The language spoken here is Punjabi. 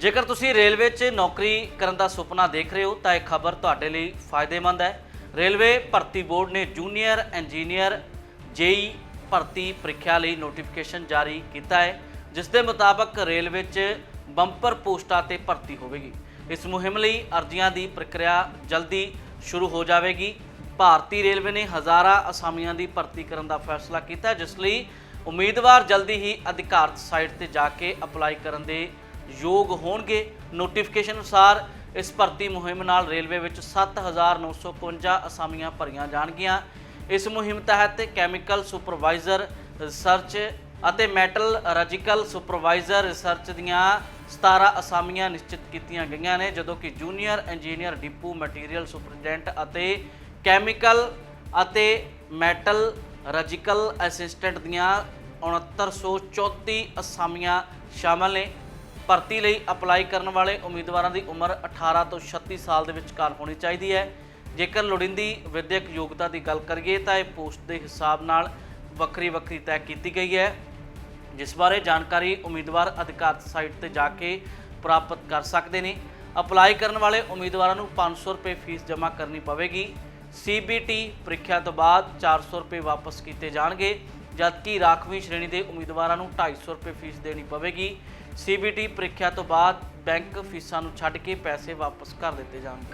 ਜੇਕਰ ਤੁਸੀਂ ਰੇਲਵੇ 'ਚ ਨੌਕਰੀ ਕਰਨ ਦਾ ਸੁਪਨਾ ਦੇਖ ਰਹੇ ਹੋ, ਤਾਂ ਇਹ ਖਬਰ ਤੁਹਾਡੇ ਲਈ ਫਾਇਦੇਮੰਦ ਹੈ। ਰੇਲਵੇ ਭਰਤੀ ਬੋਰਡ ਨੇ ਜੂਨੀਅਰ ਇੰਜੀਨੀਅਰ ਜੇਈ ਭਰਤੀ ਪ੍ਰੀਖਿਆ ਲਈ ਨੋਟੀਫਿਕੇਸ਼ਨ ਜਾਰੀ ਕੀਤਾ ਹੈ, ਜਿਸ ਦੇ ਮੁਤਾਬਕ ਰੇਲਵੇ 'ਚ ਬੰਪਰ ਪੋਸਟਾਂ ਤੇ ਭਰਤੀ ਹੋਵੇਗੀ। ਇਸ ਮੁਹਿੰਮ ਲਈ ਅਰਜ਼ੀਆਂ ਦੀ ਪ੍ਰਕਿਰਿਆ ਜਲਦੀ ਸ਼ੁਰੂ ਹੋ ਜਾਵੇਗੀ। ਭਾਰਤੀ ਰੇਲਵੇ ਨੇ ਹਜ਼ਾਰਾਂ ਅਸਾਮੀਆਂ ਦੀ ਭਰਤੀ ਕਰਨ ਦਾ ਫੈਸਲਾ ਕੀਤਾ, ਜਿਸ ਲਈ ਉਮੀਦਵਾਰ ਜਲਦੀ ਹੀ ਅਧਿਕਾਰਤ ਸਾਈਟ ਤੇ ਜਾ ਕੇ ਅਪਲਾਈ ਕਰਨ ਦੇ ਯੋਗ ਹੋਣਗੇ। ਨੋਟੀਫਿਕੇਸ਼ਨ ਅਨੁਸਾਰ ਇਸ ਭਰਤੀ ਮੁਹਿੰਮ ਨਾਲ ਰੇਲਵੇ ਵਿੱਚ 7951 ਅਸਾਮੀਆਂ ਭਰੀਆਂ ਜਾਣਗੀਆਂ। ਇਸ ਮੁਹਿੰਮ ਤਹਿਤ ਕੈਮੀਕਲ ਸੁਪਰਵਾਈਜ਼ਰ ਰਿਸਰਚ ਅਤੇ ਮੈਟਲ ਰਜੀਕਲ ਸੁਪਰਵਾਈਜ਼ਰ ਰਿਸਰਚ ਦੀਆਂ 17 ਅਸਾਮੀਆਂ ਨਿਸ਼ਚਿਤ ਕੀਤੀਆਂ ਗਈਆਂ ਨੇ, ਜਦੋਂ ਕਿ junior engineer depot material superintendent ਅਤੇ ਕੈਮੀਕਲ ਅਤੇ ਮੈਟਲ ਰਜੀਕਲ ਅਸਿਸਟੈਂਟ ਦੀਆਂ 6934 ਅਸਾਮੀਆਂ ਸ਼ਾਮਲ ਨੇ। ਭਰਤੀ ਲਈ ਅਪਲਾਈ ਕਰਨ ਵਾਲੇ ਉਮੀਦਵਾਰਾਂ ਦੀ ਉਮਰ 18 ਤੋਂ 36 ਸਾਲ ਦੇ ਵਿਚਕਾਰ ਹੋਣੀ ਚਾਹੀਦੀ ਹੈ। ਜੇਕਰ ਲੋੜੀਂਦੀ ਵਿਦਿਅਕ ਯੋਗਤਾ ਦੀ ਗੱਲ ਕਰੀਏ ਤਾਂ ਇਹ ਪੋਸਟ ਦੇ ਹਿਸਾਬ ਨਾਲ ਵੱਖਰੀ ਵੱਖਰੀ ਤੈਅ ਕੀਤੀ ਗਈ ਹੈ, ਜਿਸ ਬਾਰੇ ਜਾਣਕਾਰੀ ਉਮੀਦਵਾਰ ਅਧਿਕਾਰਤ ਸਾਈਟ ਤੇ ਜਾ ਕੇ ਪ੍ਰਾਪਤ ਕਰ ਸਕਦੇ ਨੇ। ਅਪਲਾਈ ਕਰਨ ਵਾਲੇ ਉਮੀਦਵਾਰਾਂ ਨੂੰ 500 ਰੁਪਏ ਫੀਸ ਜਮ੍ਹਾਂ ਕਰਨੀ ਪਵੇਗੀ। ਸੀਬੀਟੀ ਪ੍ਰੀਖਿਆ ਤੋਂ ਬਾਅਦ 400 ਰੁਪਏ ਵਾਪਸ ਕੀਤੇ ਜਾਣਗੇ। ਜਦਕਿ ਰਾਖਵੀਂ ਸ਼੍ਰੇਣੀ ਦੇ ਉਮੀਦਵਾਰਾਂ ਨੂੰ 250 ਰੁਪਏ ਫੀਸ ਦੇਣੀ ਪਵੇਗੀ ਸੀਬੀਟੀ ਪ੍ਰੀਖਿਆ ਤੋਂ ਬਾਅਦ ਬੈਂਕ ਫੀਸਾਂ ਨੂੰ ਛੱਡ ਕੇ ਪੈਸੇ ਵਾਪਸ ਕਰ ਦਿੱਤੇ ਜਾਣਗੇ।